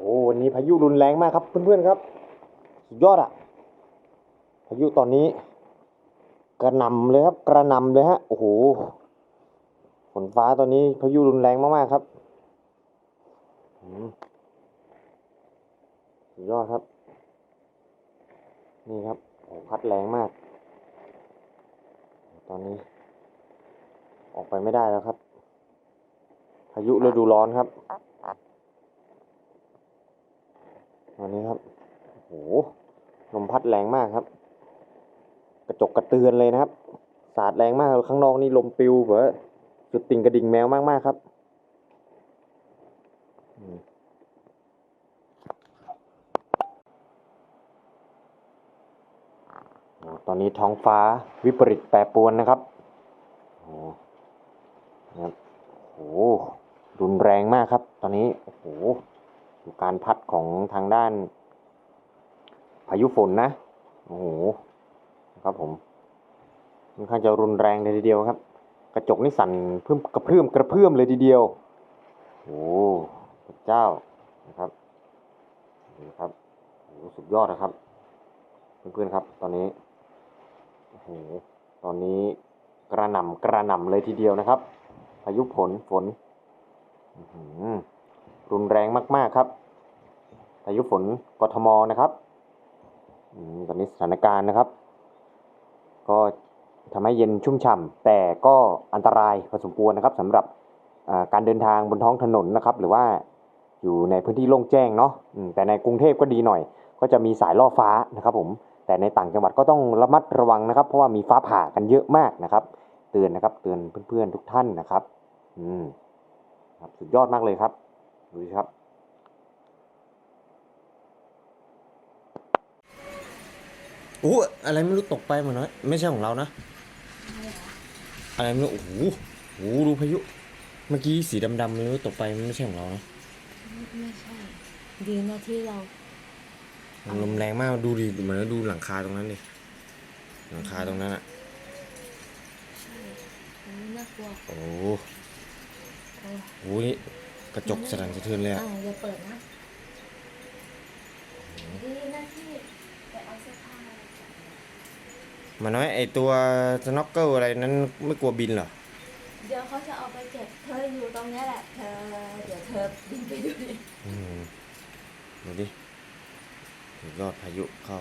โอ้วันนี้พายุรุนแรงมากครับเพื่อนๆครับ สุดยอดอะพายุตอนนี้ กระหน่ำเลยครับ กระหน่ำเลยฮะโอ้โหฝนฟ้าตอนนี้พายุรุนแรงมากๆครับสุดยอดครับ นี่ครับโอ้พัดแรงมาก ตอนนี้ ออกไปไม่ได้แล้วครับพายุฤดูร้อนครับ วันนี้ครับโอ้โหลมพัดแรงมากครับ กระจกกระเตือนเลยนะครับ สาดแรงมากข้างนอกนี่ลมปิวเบอจุดติ่งกระดิ่งแมวมากๆครับตอนนี้ท้องฟ้าวิปริตแปรปรวนนะครับโอ้โอ้รุนแรงมากครับ ตอนนี้ โอ้โห การพัดของทางด้าน พายุฝนนะ โอ้โหครับผมค่อนข้างจะรุนแรงเลยทีเดียวครับ กระจกนี่สั่นเพิ่มกระเพื่อมกระเพื่อมเลยทีเดียว โอ้พระเจ้านะครับนี่ครับโอ้สุดยอดนะครับเพื่อนๆครับ ตอนนี้โอ้โหตอนนี้กระหน่ำกระหน่ำเลยทีเดียวนะครับพายุฝนฝน อือ รุนแรงมาก ๆ ครับพายุฝนกทมนะครับอตอนนี้สถานการณ์นะครับ ก็ทำให้เย็นชุ่มฉ่ำแต่ก็อันตรายพอสมควรนะครับสำหรับการเดินทางบนท้องถนนนะครับ หรือว่าอยู่ในพื้นที่โล่งแจ้งเนาะแต่ในกรุงเทพก็ดีหน่อย ก็จะมีสายล่อฟ้านะครับผมแต่ในต่างจังหวัดก็ต้องระมัดระวังนะครับ เพราะว่ามีฟ้าผ่ากันเยอะมากนะครับ เตือนนะครับเตือนเพื่อนๆทุกท่านนะครับ อืมครับสุดยอดมากเลยครับ ดูสิครับโอ้อะไรไม่รู้ตกไปเหมือนน้อยไม่ใช่ของเรานะ อะไรไม่รู้โอ้โหโอ้โหดูพายุ เมื่อกี้สีดำๆไม่รู้ตกไปมันไม่ใช่ของเรานะ ไม่ใช่ ดีนะที่เรามันลมแรงมากดูดิเหมือนดูหลังคาตรงนั้นดิ หลังคาตรงนั้นอะใช่มันน่ากลัวโอ้โอ้โหนี่ กระจกสะดันสะเทือนเลยอ่าอะอย่าเปิดนะดีนะที่ไปเอาเสื้อผ้ามันน้อยไอตัวสน็อกเกิลอะไรนั้นไม่กลัวบินเหรอ เดี๋ยวเขาจะเอาไปเก็บเธออยู่ตรงเนี้ยแหละเธอเดี๋ยวเธอบินไปดูดิอืมดูดิสุดยอดพายุเข้า